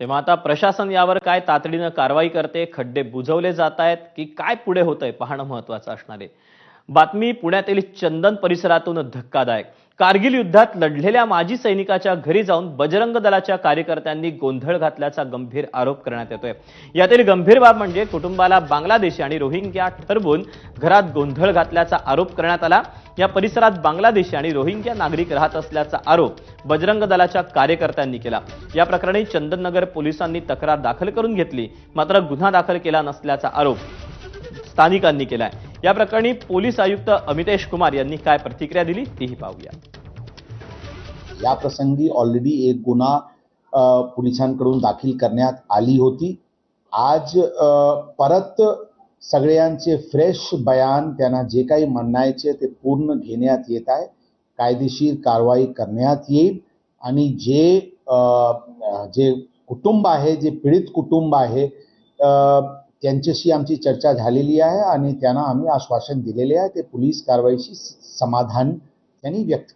तेव्हा आता प्रशासन यावर काय तातडीनं कारवाई करते खड्डे बुजवले जात आहेत की काय पुढे होतंय पाहणं महत्वाचं असणार आहे. बातमी पुण्यातील चंदन परिसरातून धक्कादायक. कारगिल युद्धात लढलेल्या माजी सैनिकाच्या घरी जाऊन बजरंग दलाच्या कार्यकर्त्यांनी गोंधळ घातल्याचा गंभीर आरोप करण्यात येतोय. यातील गंभीर बाब म्हणजे कुटुंबाला बांगलादेशी आणि रोहिंग्या ठरवून घरात गोंधळ घातल्याचा आरोप करण्यात आला. या परिसरात बांगलादेशी आणि रोहिंग्या नागरिक राहत असल्याचा आरोप बजरंग दलाच्या कार्यकर्त्यांनी केला. या प्रकरणी चंदननगर पोलिसांनी तक्रार दाखल करून घेतली मात्र गुन्हा दाखल केला नसल्याचा आरोप स्थानिकांनी केलाय. या प्रकरणी पोलीस आयुक्त अमितेश कुमार यांनी काय प्रतिक्रिया दिली तीही पाहूया. या प्रसंगी ऑलरेडी एक गुन्हा पोलिसांकडून दाखल करण्यात आली होती. आज परत सगळ्यांचे फ्रेश बयान त्यांना जे काही म्हणायचे ते पूर्ण घेण्यात येत आहे. कायदेशीर कारवाई करण्यात येईल. आणि जे जे कुटुंब आहे जे पीडित कुटुंब आहे त्यांच्याशी आमची चर्चा झालेली आहे आणि त्यांना आम्ही आश्वासन दिलेले आहे. ते पोलीस कारवाईशी समाधान त्यांनी व्यक्त